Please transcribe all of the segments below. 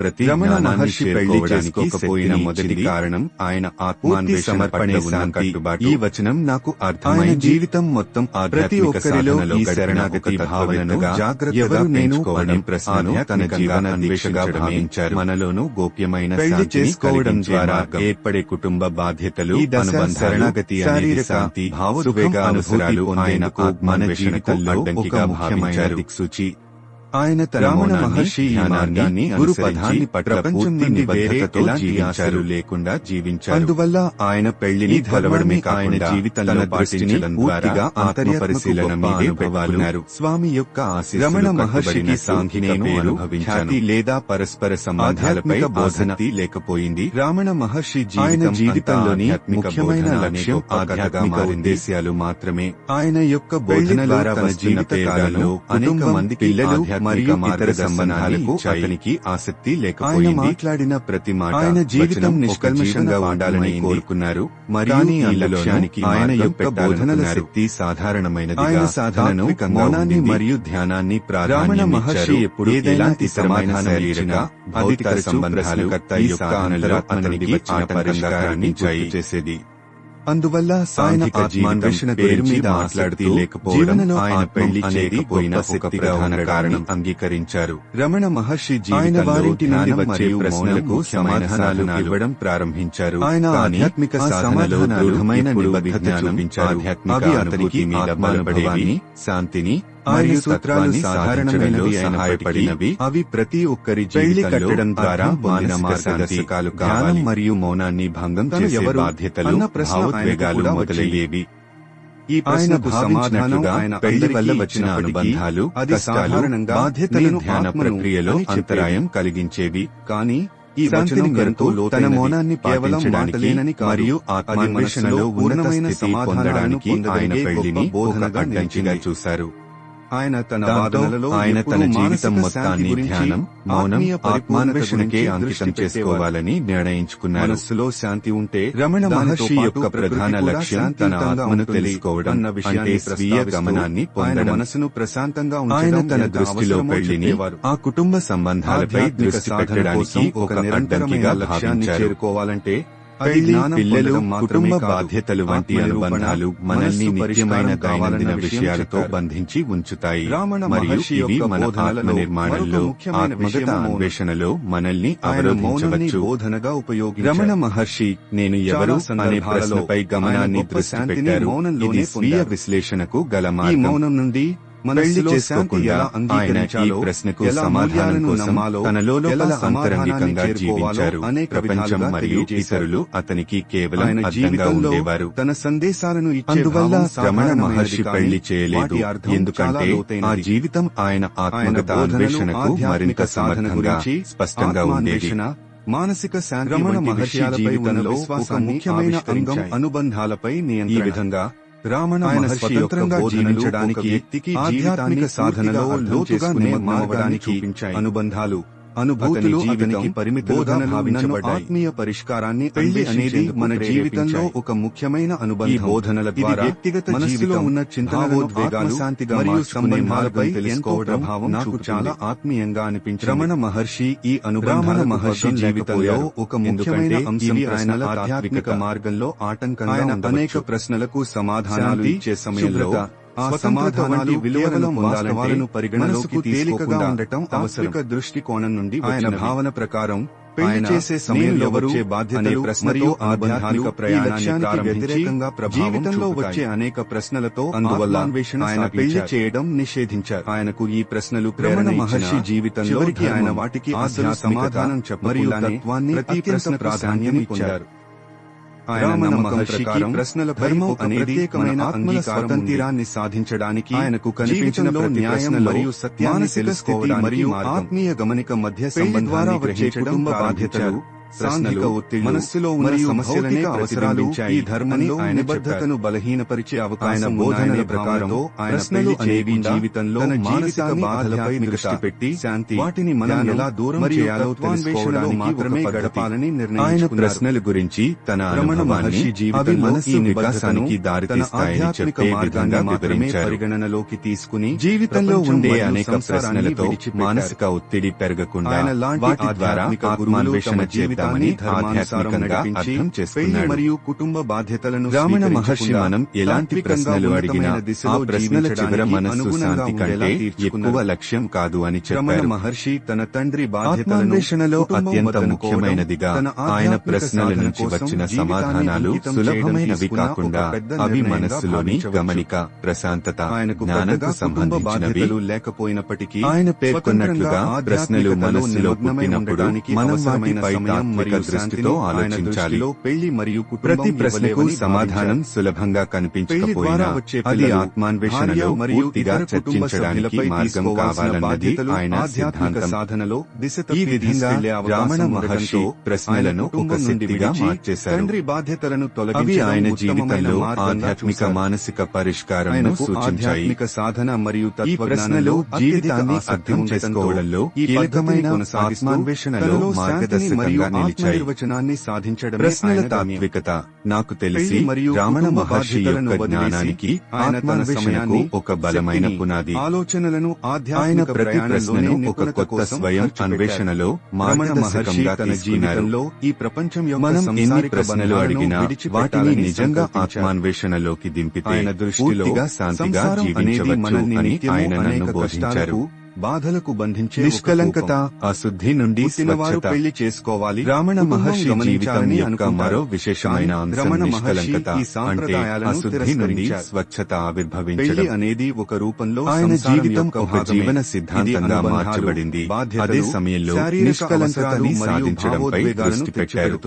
ప్రతి మహర్షి పెళ్ళి చేసుకోకపోయిన మొదటి. కారణం ఆయన పూర్తి ఆత్మాన్వేషణ సమర్పణే పట్ల ఉన్న శాంతి. కట్టుబాటు ఈ వచనం నాకు అర్థమైన జీవితం మొత్తం ప్రతి ఒక్కరిలో ఈ శరణాగతి భావనను జాగ్రత్తగా నేను ప్రశ్నను తన జీవన భావించారు మనలోనూ గోప్యమైన పెళ్ళి చేసుకోవడం ద్వారా. ఏర్పడే కుటుంబ బాధ్యతలు శరణాగతి అనేది శాంతి, భావోద్వేగ అనుభూతి ఆయనకు మన జీవితంలో ఒక ముఖ్యమైన దిక్సూచి ఆయన రమణ మహర్షి ఈ మార్గాన్ని గురు పదాన్ని ప్రపంచం నుండి వేరే ఎలాంటి ఆశలు లేకుండా జీవించారు. అందువల్ల ఆయన పెళ్ళిని ధర్మాన్ని ఆయన ఆయన జీవితంలో తన పాటించడం పూర్తిగా పూర్తిగా ఆత్మపరిశీలన ఆత్మపరిశీలన మీదే స్వామి యొక్క రమణ కట్టుబడిన మహర్షికి సాంఘిక పేరు. ఖ్యాతి లేదా పరస్పర ఆధ్యాత్మిక బోధన లేకపోయింది. రామణ మహర్షి ఆయన జీవితం జీవితంలోని ముఖ్యమైన లక్ష్యం బోధన ఆధ్యాత్మిక ఉద్దేశ్యాలు మాత్రమే. ఆయన యొక్క బోధనలో ద్వారా తన జీవిత కాలంలో అనేక మంది పిల్లలు మరియు ఇతర సంబంధాలకు. అతనికి ఆసక్తి లేకపోయింది మాట్లాడిన ప్రతి మాట ఆయన జీవితం నిష్కల్మషంగా ఉండాలని. కోరుకున్నారు మరియు ఈ లక్ష్యానికి ఆయన యొక్క బోధనల. శక్తి సాధారణమైనదిగా ఆయన మౌనాన్ని. మరియు ధ్యానాన్ని ప్రాధాన్యమిచ్చారు. మహర్షి ఎప్పుడు ఎలాంటి సమాధానం ఇచ్చినా భౌతిక సంబంధాలు ఈ యొక్క అతనికి చేసేది అందువల్ల ఆయన సాంఘిక ఆత్మాన్వేషణ పేరు మీద మాట్లాడుతూ లేకపోవడం జీవనంలో ఆయన పెళ్ళి చేయకపోయినా శక్తిగా ఉండడాన్ని కారణం అంగీకరించారు. రమణ మహర్షి ఆయన వారింటి నుండి వచ్చే మరియు ప్రశ్నలకు సమాధానాలు ఇవ్వడం ప్రారంభించారు. ఆయన ఆధ్యాత్మిక సాధనలో దృఢమైన నిబద్ధత చూపించారు. ఆధ్యాత్మిక అవి అతనికి మీద బలపడేవి శాంతిని ఆయన సూత్రాలు సాధారణమైనవి సహాయపడినవి అవి ప్రతి ఒక్కరి పెళ్ళి కట్టడం ద్వారా మానసిక మార్గదర్శకాలు కావాలి మరియు మౌనాన్ని భంగం తను చేసే ఎవరు బాధ్యతలు భావోద్వేగాలు మొదలయ్యేవి ఈ ఆయన ప్రశ్నకు భావించినట్లు సమాధానం ఆయన పెళ్ళి వల్ల వచ్చిన అనుబంధాలు అది కష్టాలు సాధారణంగా బాధ్యతలను ధ్యాన ప్రక్రియలో. అంతరాయం కలిగించేవి కానీ ఈ శాంతిని వచనం గనుక ఎంతో తన లోతైనది. మౌనాన్ని కేవలం పాటించడానికి మాటలేనని మరియు ఆత్మాన్వేషణలో మనసులో ఉన్నత పూర్ణమైన స్థితి సమాధానాలను పొందడానికి ఆయన పెళ్ళిని బోధనగా నిలిచింది. చూశారు ఆయన తన వాదనలలో ఆయన తన జీవితం మొత్తాన్ని ధ్యానం మౌనం ఆత్మాన్వేషణకే అంకితం చేసుకోవాలని నిర్ణయించుకున్నారు. మనస్సులో శాంతి ఉంటే రమణ మహర్షి యొక్క ప్రధాన లక్ష్యం తన ఆత్మను తెలుసుకోవడం అన్న విషయాన్ని స్వీయ గమనాన్ని ఆయన పొందడం. మనసును ప్రశాంతంగా ఆయన తన దృష్టిలో పెళ్ళిని. ఆ కుటుంబ సంబంధాలపై దృష్టి పెట్టడానికి ఒక అడ్డంకిగా లక్ష్యాన్ని చేరుకోవాలంటే పెళ్ళి పిల్లలు కుటుంబ. బాధ్యతలు వంటి అనుబంధాలు మనల్ని నిత్యమైన దైనందిన విషయం విషయాలతో. బంధించి ఉంచుతాయి మరియు మహర్షి ఇవి మన ఆత్మ నిర్మాణంలో ఆత్మగత. అన్వేషణలో మనల్ని అవరోధించవచ్చు రమణ మహర్షి నేను ఎవరు అనే ప్రశ్నపై గమనాన్ని దృష్టి పెట్టారు ఇది స్వీయ. విశ్లేషణకు గల మార్గం మౌనం నుండి పెళ్ళి చేసుకోకుండా ఆయన ఈ ప్రశ్నకు సమాధానం కోసం లోపల అంతరంగికంగా జీవించారు ప్రపంచం మరియు. ఇతరులు అతనికి కేవలం అర్థంగా ఉండేవారు తన సందేశాలను అందువల్ల రమణ మహర్షి పెళ్ళి చేయలేదు ఎందుకంటే ఆ. జీవితం ఆయన ఆత్మగత అన్వేషణకు మరింత సాధన సమర్థంగా గురించి స్పష్టంగా ఉండేది మానసిక శాంతి రమణ మహర్షి జీవితంలో ఒక ముఖ్యమైన. అంగం అనుబంధాలపై ఈ నియంత్రణ విధంగా రామణ ఆయన మహర్షి స్వతంత్రంగా జీవించడానికి వ్యక్తికి ఆధ్యాత్మిక సాధనలో లోతుగా నిమగ్నమవడానికి చూపించాయి. అనుబంధాలు. అనుభూతులు అతని అతనికి పరిమితులుగా భావించబడ్డాయి. ఆత్మీయ పరిష్కారాన్ని పెళ్ళి అనేది మన జీవితంలో. ఒక ముఖ్యమైన అనుబంధం. బోధనల ద్వారా వ్యక్తిగత మనస్సులో జీవితం ఉన్న చింతనలను భావోద్వేగాలు ఆత్మశాంతిగా మరియు సంబంధాలపై ఎంతో ప్రభావం నాకు చాలా ఆత్మీయంగా అనిపించింది. రమణ మహర్షి ఈ అనుబంధాల మహర్షి జీవితంలో. ఒక ముఖ్యమైన అంశం ఆయన ఆధ్యాత్మిక మార్గంలో ఆటంకంగా అనేక ప్రశ్నలకు సమాధానాలు ఇచ్చే సమయంలో ఆ సమాధానాలు విలువలను పొందాలంటే పరిగణలోకి తేలికగా తీసుకోకుండా ఉండటం అవసరం. అవసరం దృష్టికోణం నుండి ఆయన భావన ప్రకారం పెళ్ళి చేసే సమయంలో వచ్చే బాధ్యతలు మరియు ఆధ్యాత్మిక ప్రయాణానికి వ్యతిరేకంగా జీవితంలో. వచ్చే అనేక ప్రశ్నలతో అందువల్ల ఆయన పెళ్ళి. చేయడం నిషేధించారు ఆయనకు ఈ ప్రశ్నలు ప్రేరణ మహర్షి జీవితంలో ఆయన వాటికి అసలు అసలు సమాధానం చెప్పకుండానే మరియు తత్వాన్ని ప్రతి ప్రశ్న ప్రాధాన్యం ఇచ్చారు ఆయన నమ్మకం ప్రకారం ప్రశ్నలపై ప్రత్యేకమైన ఆత్మల స్వతంత్రాన్ని సాధించడానికి ఆయనకు కనిపించిన న్యాయం మరియు సత్యాన్ని తెలుసుకోవడానికి మరియు ఆత్మీయ గమనిక మధ్య సంబంధాన్ని గ్రహించడం బాధ్యతలు సాంఘిక ఒత్తిడి మనస్సులో ఉన్న మరియు సమస్యలనే అవసరాలు ఈ ధర్మంలో నిబద్ధతను బలహీనపరిచే అవకాశం బోధనల బోధనల ప్రకారం ప్రకారంతో ఆయన ప్రశ్నలు అనేవి జీవితంలో మానసిక బాధలపై దృష్టి పెట్టి శాంతి, వాటిని మనం ఎలా దూరం చేయాలో తెలుసుకోవడానికి మాత్రమే గడపాలని నిర్ణయించుకున్నారు. ప్రశ్నల గురించి తన రమణ మహర్షి జీవితంలో మనస్సు ఈ వికాసానికి దారితీస్తాయని ఆధ్యాత్మిక చెప్పే విధంగా వివరించారు. పరిగణనలోకి తీసుకుని జీవితంలో ఉండే అనేక ప్రశ్నలతో. మానసిక ఒత్తిడి పెరగకుండా వాటి ద్వారా ఆత్మాన్వేషణ తమ జీవితాన్ని ఆధ్యాత్మికంగా అర్థం చేసుకున్నాడు మరియు కుటుంబ బాధ్యతలను రామణ మహర్షి మనం ఎలాంటి ప్రశ్నలు అడిగినా ఆ ప్రశ్నల చివర మనస్సు శాంతి కంటే. ఎక్కువ లక్ష్యం కాదు అని చెప్పారు మహర్షి తన తండ్రి బాధ్యతలను అత్యంత ముఖ్యమైనదిగా ఆయన ప్రశ్నల నుంచి వచ్చిన సమాధానాలు సులభమైనవి కాకుండా అవి మనస్సులోని. గమనిక ప్రశాంతత ఆయనకు జ్ఞానంకు సంబంధించినవి లేకపోయినప్పటికీ ఆయన పేర్కొన్నట్లుగా ప్రశ్నలు మనస్సులో పుట్టినప్పుడు మనం వాటిపై మరియు దృష్టితో ఆలోచించాలి పెళ్ళి మరియు ప్రతి ప్రశ్నకు సమాధానం. సులభంగా కనిపించకపోయినా అది ఆత్మాన్వేషణలో పూర్తిగా చర్చించడానికి మార్గం కావాలన్నది ఆయన సిద్ధాంతం సాధనలో దిశ ఈ విధంగా రామణ మహర్షి ప్రశ్నలను ఒక శక్తిగా మార్చేశారు తండ్రి బాధ్యతలను అవి తొలగించడం ఆయన జీవితంలో ఆధ్యాత్మిక. మానసిక పరిష్కారంను ఆయనకు సూచించాయి సాధన మరియు ఈ ప్రశ్నలు జీవితాన్ని అర్థం చేసుకోవడంలో కీలకమైన ఆత్మాన్వేషణలో మార్గదర్శకంగా నిలిచాయి ఆత్మనిర్వచనాన్ని సాధించడమే ప్రశ్నల. తాత్వికత నాకు తెలిసి మరియు రామణ మహర్షి యొక్క జ్ఞానానికి ఆత్మాన్వేషణకు ఒక బలమైన పునాది ఆలోచనలను ఆయన ఆధ్యాత్మిక ప్రతి ప్రశ్నను ఒక కొత్త స్వయం. అన్వేషణలో రమణ మహర్షి తన జీవితంలో ఈ ప్రపంచం యొక్క మనం ఎన్ని ప్రశ్నలు అడిగినా వాటిని నిజంగా. ఆత్మాన్వేషణలోకి దింపితే ఆయన దృష్టిలో శాంతిగా జీవించవచ్చు అని ఆయన నన్ను బోధించారు బాధలకు బంధించే నిష్కలంకత. అశుద్ధి నుండి స్వచ్ఛత పెళ్ళి చేసుకోవాలి రామణ మహర్షి గమనించాలని యొక్క. మరో విశేషమైన రమణ నిష్కలంకత అంటే అశుద్ధి నుండి. స్వచ్ఛత ఆవిర్భవించడం అనేది ఒక రూపంలో ఆయన జీవితం ఒక. జీవన సిద్ధాంతంగా మార్చబడింది అదే సమయంలో నిష్కలంకతని సాధించడంపై దృష్టి పెట్టారు.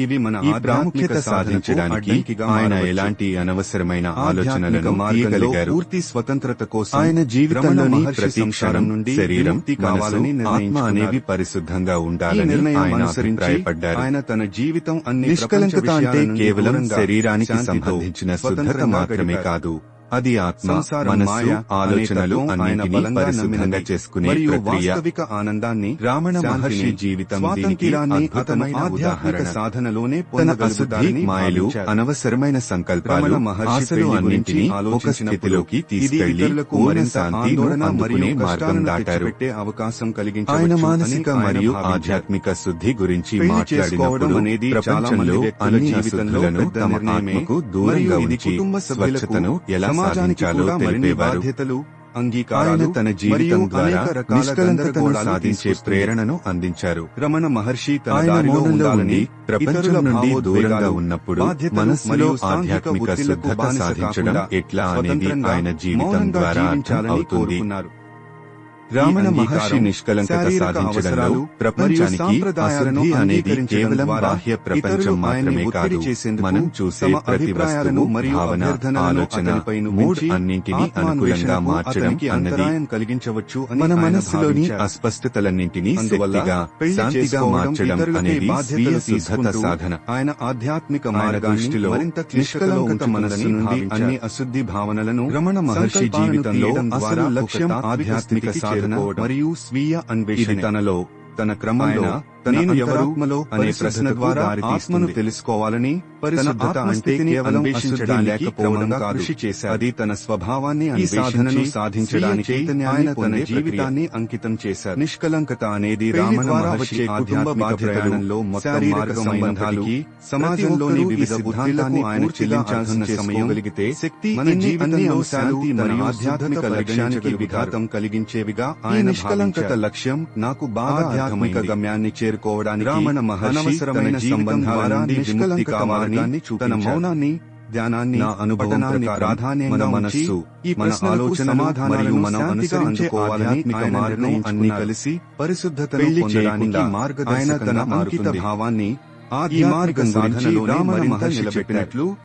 ఇవి మన ప్రాముఖ్యత సాధించడానికి ఆయన. ఎలాంటి అనవసరమైన ఆలోచనలను మార్గంలో తీయగలిగారు పూర్తి స్వతంత్రత కోసం ఆయన జీవితంలోని ప్రతి క్షణం నుండి శరీరం మనసు కావాలని ఆత్మ. అనేవి పరిశుద్ధంగా ఉండాలని ఆయన అభిప్రాయపడ్డారు ఆయన తన జీవితం అన్ని నిష్కలంకత అంటే కేవలం శరీరానికి సంబంధించిన శుద్ధత మాత్రమే. కాదు అది ఆత్మ మనస్సు ఆలోచనలు ఆయన అన్నింటినీ. చేసుకునే ప్రక్రియ ఆనందాన్ని రామణ మహర్షి జీవితం దీనికి అద్భుతమైన ఆధ్యాత్మిక సాధనలోనే పొందగలుగుతారని మాయలు. అనవసరమైన సంకల్పాలు ఆశలు అన్నింటినీ ఒక స్థితిలోకి తీసుకెళ్ళి పూర్ణ అందుకునే మరియు మార్గం దాటారు అవకాశం ఆయన కలిగించవచ్చు మానసిక ఆయన మరియు. ఆధ్యాత్మిక శుద్ధి గురించి మాట్లాడినప్పుడు అనేది చాలా ప్రపంచంలో అన్ని జీవితంలో అశుద్ధులను తమ. ఆత్మకు దూరంగా ఉంచి స్వచ్ఛతను ఎలా సాధించాలో కూడా మరిన్ని బాధ్యతలు అంగీకారాలు తన జీవితం ద్వారా నిష్కలంకతను సాధించే. ప్రేరణను అందించారు రమణ మహర్షి తన దారిలో ఉండాలని ఉండి ప్రపంచం నుండి దూరంగా ఉన్నప్పుడు మనస్సులో ఆధ్యాత్మిక శుద్ధత సాధించడం ఎట్లా అనేది ఆయన జీవితం ద్వారా అర్థం అవుతుంది. రామణ మహర్షి నిష్కలంకత సాధించడంలో ప్రపంచానికి అశుద్ధి అనేది కేవలం బాహ్య ప్రపంచం మాత్రమే కాదు మనం చూసే ప్రతి వస్తువు భావన ఆలోచన మూడ్ అన్నింటినీ అనుకూలంగా మార్చడం అన్నది కలిగించవచ్చు మన మనస్సులోని. అస్పష్టతలన్నింటినీ శక్తిగా శాంతిగా మార్చడం అనేది స్వీయ తీసుకుంటూ సాధన ఆయన ఆధ్యాత్మిక దృష్టిలో మరింత నిష్కలంకత మనస్సు నుండి అన్ని అశుద్ధి భావనలను రమణ మహర్షి జీవితంలో అసలు లక్ష్యం ఆధ్యాత్మిక స్థితికి సాధన మరియు స్వీయ అన్వేషణ. తనలో తన క్రమంలో నేను ఎవరు అనే ప్రశ్న ద్వారా. ఆత్మను తెలుసుకోవాలని పరిశుద్ధత అంటే కేవలం అశుద్ధి లేకపోవడం కృషి చేశారు. అది తన స్వభావాన్ని సాధనను సాధించడానికి ఆయన తన జీవితాన్ని అంకితం చేశారు నిష్కలంకత అనేది రామణ మహర్షి ఆధ్యాత్మిక ప్రయాణంలో శారీరక సమాజంలోని వివిధ ఆయన చెల్లించాల్సిన సమయం కలిగితే శక్తి మన జీవితంలో శాంతి మరియు ఆధ్యాత్మిక లక్ష్యానికి. విఘాతం కలిగించేవిగా ఆయన నిష్కలంకత. లక్ష్యం నాకు బాగా ఆధ్యాత్మిక గమ్యాన్ని చేరుకోవడానికి రామణ మహర్షి అనవసరమైన తన జీవితం సంబంధాల ద్వారా నుండి విముక్తి కావాలని తన. మౌనాన్ని ధ్యానాన్ని ప్రాధాన్యంగా మనస్సు ఈ మన సమాధానాలను మరియు మనం శాంతిగా అనుసరించే అందుకోవాలని ఆధ్యాత్మిక ఆయన మార్గం అన్ని. కలిసి పరిశుద్ధతను పొందడానికి మార్గదర్శకంగా తన అంకిత భావాన్ని ఈ మార్గ సాధనలోని రామణ మహర్షి నిలబెట్టినట్లు